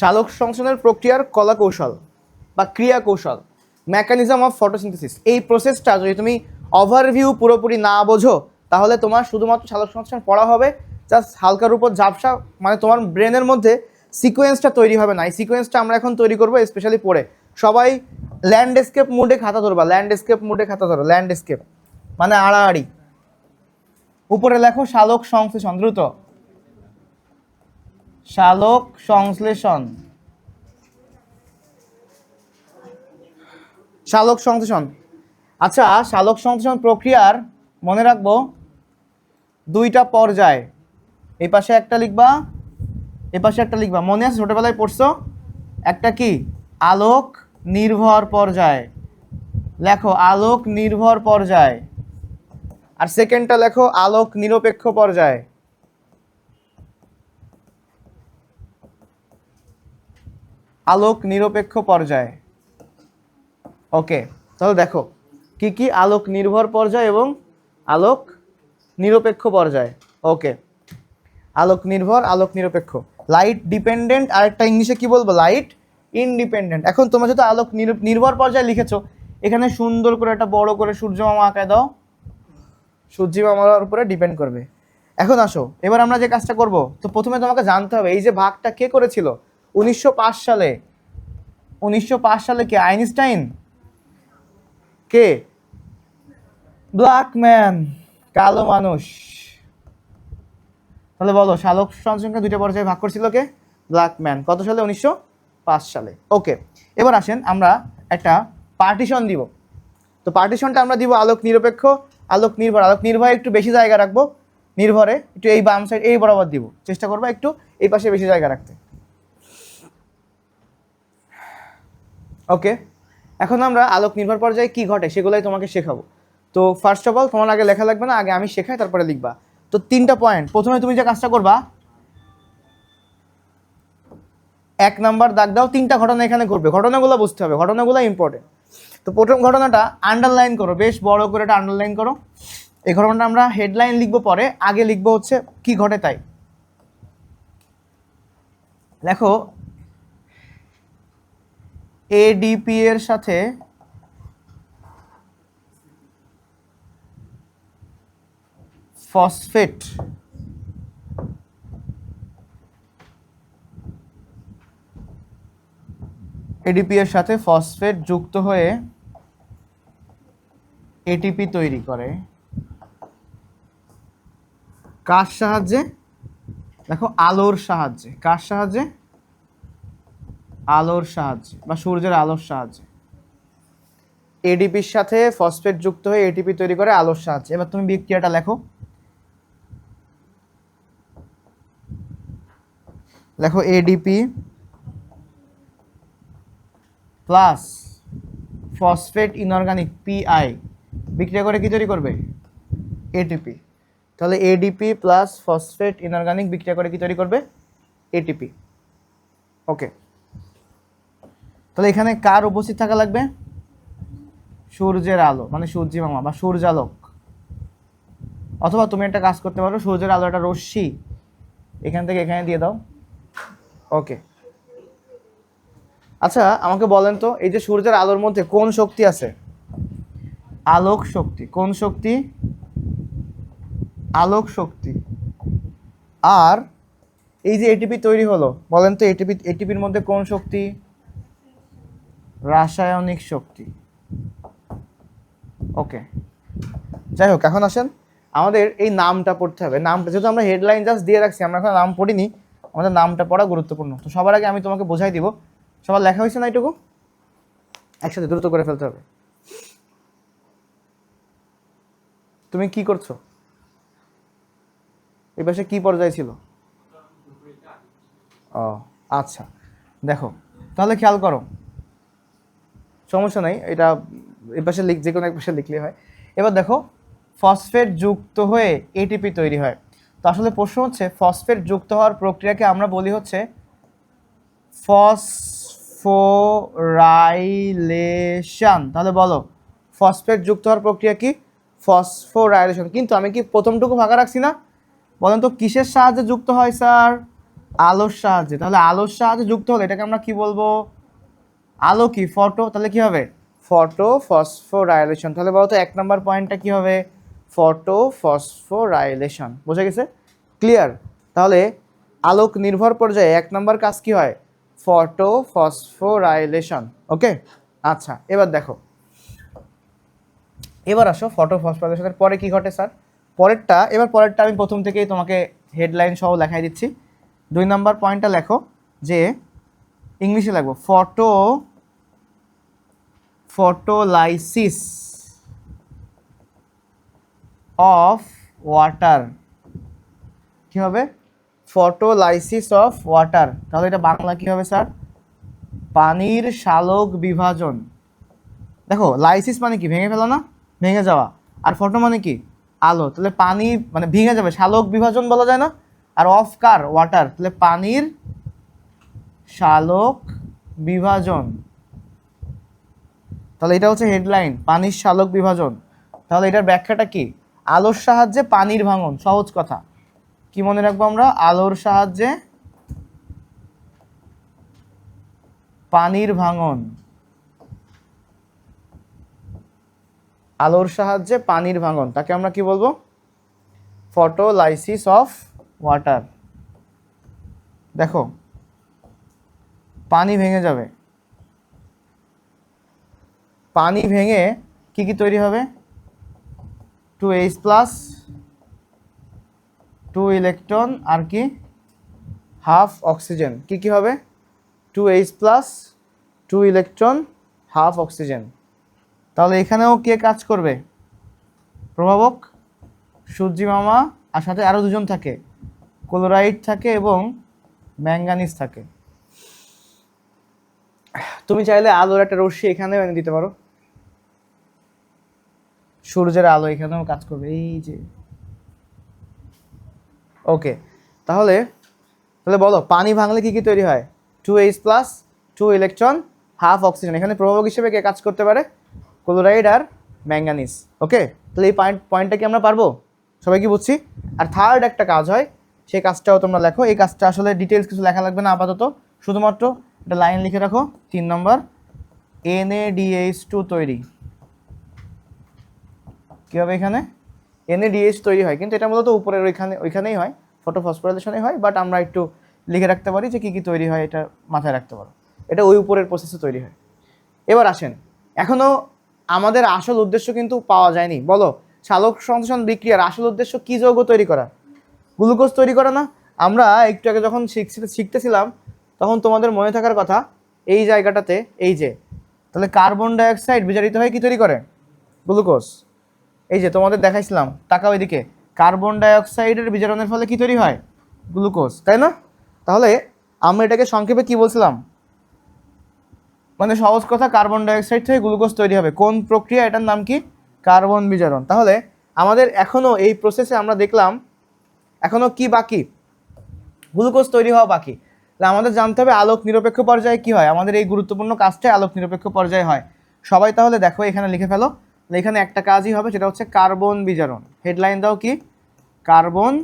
সালোক সংশ্লেষণের প্রক্রিয়ার কলা কৌশল বা ক্রিয়া কৌশল মেকানিজম অফ ফটোসিনথেসিস এই প্রসেসটা যদি তুমি ওভারভিউ পুরোপুরি না বোঝো, তাহলে তোমার শুধুমাত্র সালোক সংশ্লেষণ পড়া হবে জাস্ট হালকার উপর ঝাপসা মানে তোমার ব্রেনের মধ্যে সিকোয়েন্সটা তৈরি হবে না। এই সিকোয়েন্সটা আমরা এখন তৈরি করব স্পেশালি পড়ে সবাই ল্যান্ডস্কেপ মুডে খাতা ধরবা ল্যান্ডস্কেপ মুডে খাতা ধরো ল্যান্ডস্কেপ মানে আড়াআড়ি। উপরে লেখো শালক সংশ্লেষণ, দ্রুত। শালক সংশ্লেষণ। শালক সংশ্লেষণ। আচ্ছা শালক সংশ্লেষণ প্রক্রিয়ার মনে রাখব দুইটা পর্যায়। এই পাশে একটা লিখবা এ পাশে একটা লিখবা। মনে আছে ছোটবেলায় পড়ছো? একটা কি? আলোক নির্ভর পর্যায়। লেখো আলোক নির্ভর পর্যায়। আর সেকেন্ডটা লেখো আলোক নিরপেক্ষ পর্যায়। আলোক নিরপেক্ষ পর্যায়। ওকে, তাহলে দেখো, কি কি আলোক নির্ভর পর্যায় এবং আলোক নিরপেক্ষ পর্যায়? ওকে, আলোক নির্ভর, আলোক নিরপেক্ষ। লাইট ডিপেন্ডেন্ট আর একটা ইংলিশে কি বলব? লাইট ইনডিপেন্ডেন্ট এখন তোমরা যেহেতু আলোক নির- নির্ভর পর্যায়ে লিখেছো, এখানে সুন্দর করে একটা বড় করে সূর্য মামা আঁকায় দাও। সূর্য মামার উপরে ডিপেন্ড করবে। এখন আসো, এবার আমরা যে কাজটা করব, তো প্রথমে তোমাকে জানতে হবে, এই যে ভাগটা কে করেছিল? উনিশশো পাঁচ সালে, উনিশশো পাঁচ সালে কে? আইনস্টাইন? কে? ব্ল্যাক ম্যান কালো মানুষ। তাহলে বলো, শালক সংখ্যা দুইটা পর্যায়ে ভাগ করছিল কে? ব্ল্যাক ম্যান কত সালে? উনিশশো পাঁচ সালে। ওকে, এবার আসেন আমরা একটা পার্টিশন দিব। তো পার্টিশনটা আমরা দিব আলোক নিরপেক্ষ, আলোক নির্ভর। আলোক নির্ভর একটু বেশি জায়গা রাখব, নির্ভরে একটু এই বাম সাইড এই বরাবর দিব। চেষ্টা করব একটু এই পাশে বেশি জায়গা রাখতে। ওকে এখন আমরা আলোক নির্ভর পর্যায়ে কি ঘটে সেগুলোই তোমাকে শেখাবো। তো ফার্স্ট অফ অল তোমার আগে লেখা লাগবে না, আগে আমি শেখাই, তারপরে লিখবা। তো তিনটা পয়েন্ট প্রথমে তুমি যে কাজটা করবা, এক নাম্বার দাগ দাও, তিনটা ঘটনা এখানে ঘটবে। ঘটনাগুলো বুঝতে হবে, ঘটনাগুলো ইম্পর্টেন্ট তো প্রথম ঘটনাটা আন্ডারলাইন করো, বেশ বড় করে এটা আন্ডারলাইন করো। এই ঘটনাটা আমরা হেডলাইন লিখব পরে, আগে লিখব হচ্ছে কি ঘটে তাই। দেখো এডিপি এর সাথে ফসফেট এডিপি এর সাথে ফসফেট যুক্ত হয়ে এটিপি তৈরি করে। কার সাহায্যে? দেখো, আলোর সাহায্যে। কার সাহায্যে? আলোর সাহায্যে বা সূর্যের আলোর সাহায্যে। এডিপির সাথে ফসফেট যুক্ত হয়ে এটিপি তৈরি করে আলোর সাহায্যে। এবার তুমি বিক্রিয়াটা লেখো। লেখো ADP plus phosphate inorganic P I বিক্রিয়া করে কি তৈরি করবে? এটিপি তাহলে এডিপি প্লাস ফসফেট ইনঅর্গানিক বিক্রিয়া করে কি তৈরি করবে? এটিপি ওকে তাহলে এখানে কার উপস্থিত থাকা লাগবে? সূর্যের আলো মানে সূর্যি মামা বা সূর্যালোক। অথবা তুমি একটা কাজ করতে পারো, সূর্যের আলো একটা রশ্মি। এখান থেকে এখানে দিয়ে দাও। ওকে আচ্ছা আমাকে বলেন তো, এই যে সূর্যের আলোর মধ্যে কোন শক্তি আছে? আলোক শক্তি। কোন শক্তি? আলোক শক্তি। আর এই যে এটিপি তৈরি হলো, বলেন তো এটিপি এটিপির মধ্যে কোন শক্তি? রাসায়নিক শক্তি। ওকে যাই হোক এখন আসেন। আমাদের এই নামটা পড়তে হবে। নামটা, যেহেতু আমরা হেডলাইন জাস্ট দিয়ে রাখছি, আমরা এখন নাম পড়িনি, আমাদের নামটা পড়া গুরুত্বপূর্ণ। তো সবার আগে আমি তোমাকে বোঝাই দিব, সবার লেখা হয়েছে না এটুকু? একসাথে দ্রুত করে ফেলতে হবে। তুমি কি করছ? এই পাশে কি পর্যায়ে ছিল? ও আচ্ছা। দেখো, তাহলে খেয়াল করো। সমস্যা নেই, এটা এই পাশে লিখ যে কোনো এক পাশে লিখলে হয়। এবার দেখো ফসফেট যুক্ত হয়ে এটিপি তৈরি হয়। তো আসলে প্রশ্ন হচ্ছে ফসফেট যুক্ত হওয়ার প্রক্রিয়াকে আমরা বলি হচ্ছে ফসফোরাইলেশন তাহলে বলো ফসফেট যুক্ত হওয়ার প্রক্রিয়া কি? ফসফোরাইলেশন কিন্তু আমি কি প্রথমটুকু ফাঁকা রাখছি না? বলেন তো, কিসের সাহায্যে যুক্ত হয়, স্যার? আলোর সাহায্যে। তাহলে আলোর সাহায্যে যুক্ত হলে এটাকে আমরা কি বলব? আলো কি? ফটো? তাহলে কি হবে? Photo phosphorylation. তাহলে বলতো এক নম্বর পয়েন্টটা কি হবে? Photo phosphorylation. বোঝা গেছে? ক্লিয়ার তাহলে আলোক নির্ভর পর্যায়ে এক নম্বর কাজ কি হয়? Photo phosphorylation. ওকে? আচ্ছা এবার দেখো। এবার আসো ফটো ফসফোরাইলেশনের পরে কি ঘটে স্যার? পরেরটা, এবার পরেরটা আমি প্রথম থেকেই তোমাকে হেডলাইন সহ লেখাই দিচ্ছি। দুই নম্বর পয়েন্টটা লেখো যে, ইংলিশে লাগবো ফটো ফটোলাইসিস অফ ওয়াটার কি হবে? ফটোলাইসিস অফ ওয়াটার তাহলে এটা বাংলা কি হবে, স্যার? পানির শালক বিভাজন। দেখো লাইসিস মানে কি? ভেঙে ফেলা না? ভেঙে যাওয়া। আর ফটো মানে কি? আলো। তাহলে পানি মানে ভেঙে যাবে। শালক বিভাজন বলা যায় না? আর অফ কার ওয়াটার তাহলে পানির শালক বিভাজন। তাহলে এটা হচ্ছে হেডলাইন পানির শালক বিভাজন। তাহলে এটার ব্যাখ্যাটা কি? আলোর সাহায্যে পানির ভাঙন, সহজ কথা। কি মনে রাখব আমরা? আলোর সাহায্যে পানির ভাঙন। আলোর সাহায্যে পানির ভাঙন, তাকে আমরা কি বলব? ফটোলাইসিস অফ ওয়াটার দেখো, পানি ভেঙে যাবে। পানি ভেঙে কি কি তৈরি হবে? Two H plus two electron আর কি? হাফ অক্সিজেন কি কি হবে? Two H plus two electron half oxygen তাহলে এখানেও কে কাজ করবে? প্রভাবক, সূর্যি মামা, আর সাথে আরও দুজন থাকে। ক্লোরাইড থাকে এবং ম্যাঙ্গানিজ থাকে। তুমি চাইলে আলোর একটা রশ্মি এখানেও এনে দিতে পারো। সূর্যের আলো এখানেও কাজ করবে, এই যে। ওকে তাহলে তাহলে বলো, পানি ভাঙলে কি কি তৈরি হয়? Two H plus two electron half oxygen এখানে প্রভাবক হিসেবে কে কাজ করতে পারে? ক্লোরাইড আর ম্যাঙ্গানিজ ওকে তাহলে এই পয়েন্ট পয়েন্টটা কি আমরা পারব? সবাই কি বুঝছি? আর থার্ড একটা কাজ হয় সেই কাজটাও তোমরা লেখো, এই কাজটা আসলে ডিটেলস কিছু লেখা লাগবে না আপাতত। শুধুমাত্র একটা লাইন লিখে রাখো, তিন নম্বর এনএডিএইচ টু তৈরি। কী হবে এখানে এনএডিএইচ তৈরি হয়, কিন্তু এটা মূলত উপরের ওইখানে, ওইখানেই হয় ফটো ফসফোরাইলেশনে হয় বাট আমরা একটু লিখে রাখতে পারি যে কী কী তৈরি হয়, এটা মাথায় রাখতে পারো। এটা ওই উপরের প্রসেসে তৈরি হয়। এবার আসেন এখনও আমাদের আসল উদ্দেশ্য কিন্তু পাওয়া যায়নি। বলো চালক সংশ্লেষণ বিক্রিয়ার আসল উদ্দেশ্য কী যৌগ তৈরি করা? গ্লুকোজ তৈরি করা না? আমরা একটু আগে যখন শিখতেছিলাম, তখন তোমাদের মনে থাকার কথা, এই জায়গাটাতে, এই যে, তাহলে কার্বন ডাইঅক্সাইড বিজারিত হয়ে কী তৈরি করে? গ্লুকোজ। এই যে তোমাদের দেখাইছিলাম, তাকাও এদিকে। কার্বন ডাইঅক্সাইডের বিজারণের ফলে কি তৈরি হয়? গ্লুকোজ, তাই না? তাহলে আমরা এটাকে সংক্ষেপে কি বলছিলাম? মানে সহজ কথা, কার্বন ডাইঅক্সাইড থেকে গ্লুকোজ তৈরি হবে। কোন প্রক্রিয়া? এটার নাম কি? কার্বন বিজারণ। তাহলে আমাদের এখনও এই প্রসেসে আমরা দেখলাম এখনও কি বাকি? গ্লুকোজ তৈরি হওয়া বাকি। তাহলে আমাদের জানতে হবে আলোক নিরপেক্ষ পর্যায়ে কি হয়। আমাদের এই গুরুত্বপূর্ণ কাজটাই আলোক নিরপেক্ষ পর্যায়ে হয়। সবাই তাহলে দেখো, এখানে লিখে ফেলো। এখানে একটা কাজই হবে, সেটা হচ্ছে কার্বন বিজারণ। হেডলাইন দাও কি? কার্বন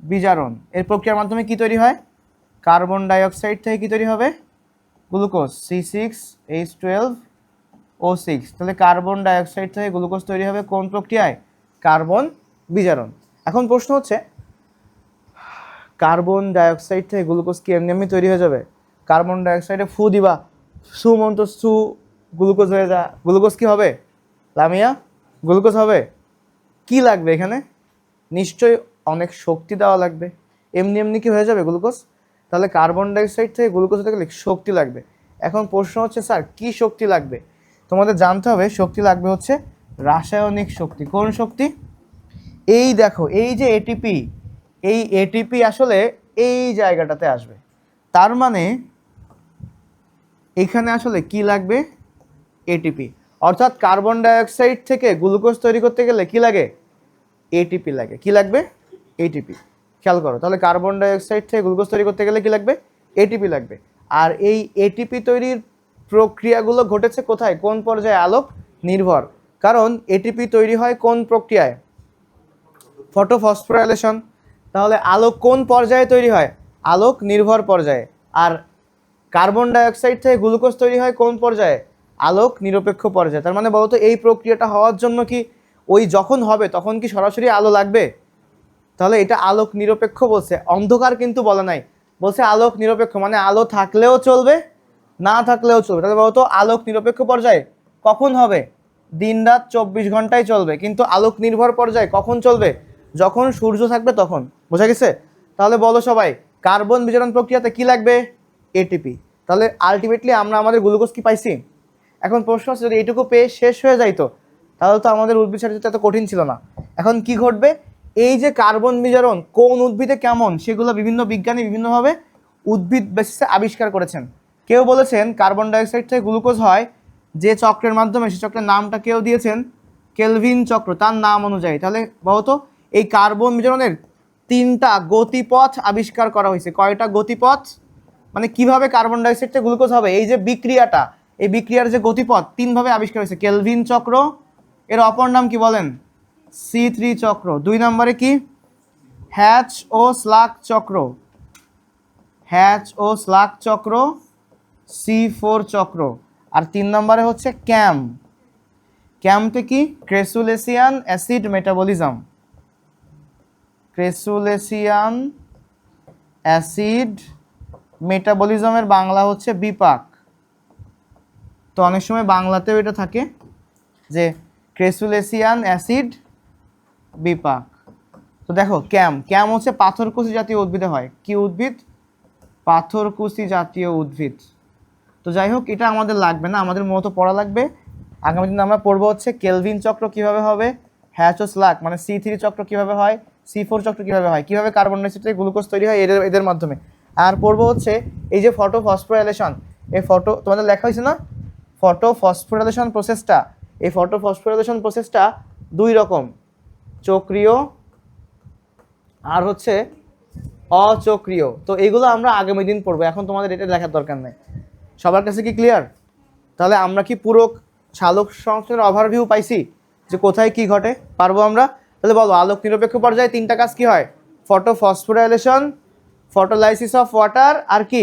বিজারণ। এর প্রক্রিয়ার মাধ্যমে কি তৈরি হয়? কার্বন ডাইঅক্সাইড থেকে কি তৈরি হবে? Glucose C six H twelve O six তাহলে কার্বন ডাইঅক্সাইড থেকে গ্লুকোজ তৈরি হবে কোন প্রক্রিয়ায়? কার্বন বিজারণ। এখন প্রশ্ন হচ্ছে, কার্বন ডাইঅক্সাইড থেকে গ্লুকোজ কি এমনি এমনি তৈরি হয়ে যাবে? কার্বন ডাইঅক্সাইডে ফু দিবা, সু মন্ত সু, গ্লুকোজ হয়ে যা, গ্লুকোজ কি হবে? লামিয়া, গ্লুকোজ হবে? কি লাগবে এখানে? নিশ্চয়ই অনেক শক্তি দেওয়া লাগবে। এমনি এমনি কি হয়ে যাবে গ্লুকোজ? তাহলে কার্বন ডাইঅক্সাইড থেকে গ্লুকোজ হতে গেলে শক্তি লাগবে। এখন প্রশ্ন হচ্ছে, স্যার, কি শক্তি লাগবে? তোমাদের জানতে হবে, শক্তি লাগবে হচ্ছে রাসায়নিক শক্তি। কোন শক্তি? এই দেখো, এই যে এটিপি এই এটিপি আসলে এই জায়গাটাতে আসবে। তার মানে এখানে আসলে কি লাগবে? এটিপি অর্থাৎ কার্বন ডাইঅক্সাইড থেকে গ্লুকোজ তৈরি করতে গেলে কি লাগে? এটিপি লাগে। কি লাগবে? এটিপি খেয়াল করো, তাহলে কার্বন ডাইঅক্সাইড থেকে গ্লুকোজ তৈরি করতে গেলে কি লাগবে? এটিপি লাগবে। আর এই এটিপি তৈরির প্রক্রিয়াগুলো ঘটেছে কোথায়? কোন পর্যায়ে? আলোক নির্ভর। কারণ এটিপি তৈরি হয় কোন প্রক্রিয়ায়? ফটোফসফোরাইলেশন তাহলে আলো কোন পর্যায়ে তৈরি হয়? আলোক নির্ভর পর্যায়ে। আর কার্বন ডাইঅক্সাইড থেকে গ্লুকোজ তৈরি হয় কোন পর্যায়ে? আলোক নিরপেক্ষ পর্যায়ে। তার মানে বলতো এই প্রক্রিয়াটা হওয়ার জন্য কি ওই যখন হবে তখন কি সরাসরি আলো লাগবে? তাহলে এটা আলোক নিরপেক্ষ বলছে। অন্ধকার কিন্তু বলা নাই। বলছে আলোক নিরপেক্ষ মানে আলো থাকলেও চলবে, না থাকলেও চলবে। তাহলে বলতো আলোক নিরপেক্ষ পর্যায়ে কখন হবে? দিন রাত চব্বিশ ঘন্টায় চলবে। কিন্তু আলোক নির্ভর পর্যায়ে কখন চলবে? যখন সূর্য থাকবে তখন। বোঝা গেছে? তাহলে বলো সবাই, কার্বন বিজারণ প্রক্রিয়াতে কি লাগবে? এটিপি তাহলে আলটিমেটলি আমরা আমাদের গ্লুকোজ কি পাইছি? এখন প্রশ্ন হচ্ছে, যদি এইটুকু পেয়ে শেষ হয়ে যাইতো, তাহলে তো আমাদের উদ্ভিদ সারিতে এত কঠিন ছিল না। এখন কি ঘটবে? এই যে কার্বন বিজারণ, কোন উদ্ভিদে কেমন, সেগুলো বিভিন্ন বিজ্ঞানী বিভিন্নভাবে উদ্ভিদ বেসিসে আবিষ্কার করেছেন। কেউ বলেছেন কার্বন ডাইঅক্সাইড থেকে গ্লুকোজ হয়, যে চক্রের মাধ্যমে, সে চক্রের নামটা কেউ দিয়েছেন, কেলভিন চক্র, তার নাম অনুযায়ী। তাহলে বলতো এই কার্বন বিজারণের তিনটা গতিপথ আবিষ্কার করা হয়েছে। কয়টা গতিপথ? মানে কীভাবে কার্বন ডাইঅক্সাইড থেকে গ্লুকোজ হবে? এই যে বিক্রিয়াটা এই বিক্রিয়ার যে গতিপথ তিনভাবে আবিষ্কার হয়েছে। কেলভিন চক্র, এর অপর নাম কি বলেন? সি থ্রি চক্র। দুই নম্বরে কি? হ্যাচ ও স্লাক চক্র। হ্যাচ ও স্লাক চক্র, সি ফোর চক্র। আর তিন নম্বরে হচ্ছে ক্যাম। ক্যামতে কি? Crassulacean acid metabolism. Crassulacean acid মেটাবলিজমের Bangla হচ্ছে বিপাক। তো অনেক সময় বাংলাতেও এটা থাকে যে ক্রেসুলেসিয়ান অ্যাসিড বিপাক। তো দেখো, ক্যাম ক্যাম হচ্ছে পাথরকুচি জাতীয় উদ্ভিদে হয়। কি উদ্ভিদ? পাথরকুচি জাতীয় উদ্ভিদ। তো যাই হোক, এটা আমাদের লাগবে না, আমাদের মূলত পড়া লাগবে। আগামী দিনে আমরা পড়ব হচ্ছে কেলভিন চক্র কীভাবে হবে হ্যাচ ও স্লাক মানে সি থ্রি চক্র কীভাবে হয়, সি ফোর চক্র কীভাবে হয়, কীভাবে কার্বন ডাইঅক্সাইড গ্লুকোজ তৈরি হয়, এদের এদের মাধ্যমে। আর পড়ব হচ্ছে এই যে ফটো ফসফোরাইলেশন এই ফটো, তোমাদের লেখা হয়েছে না? ফটো ফসফোরাইলেশন প্রসেসটা এই ফটো ফসফোরাইলেশন প্রসেসটা দুই রকম, চক্রীয় আর হচ্ছে অচক্রীয়। তো এগুলো আমরা আগামী দিন পড়ব, এখন তোমাদের এটা দেখার দরকার নেই। সবার কাছে কি ক্লিয়ার তাহলে আমরা কি পুরো চালক সংশ্লেষণের ওভারভিউ পাইছি? যে কোথায় কি ঘটে? পারব আমরা? তাহলে বলো, আলোক নিরপেক্ষ পর্যায়ে তিনটা কাজ কি হয়? Photo phosphorylation photolysis of water আর কি?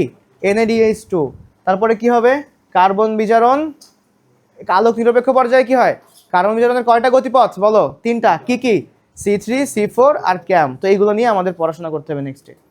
এনএডিএইচ টু তারপরে কি হবে? কার্বন বিজারণ আলোক নিরপেক্ষ পর্যায়ে কি হয়? কার্বন বিজারণের কয়টা গতিপথ? বলো, তিনটা। কি কি? সি থ্রি, সি ফোর আর ক্যাম। তো এইগুলো নিয়ে আমাদের পড়াশোনা করতে হবে নেক্সট নেক্সটে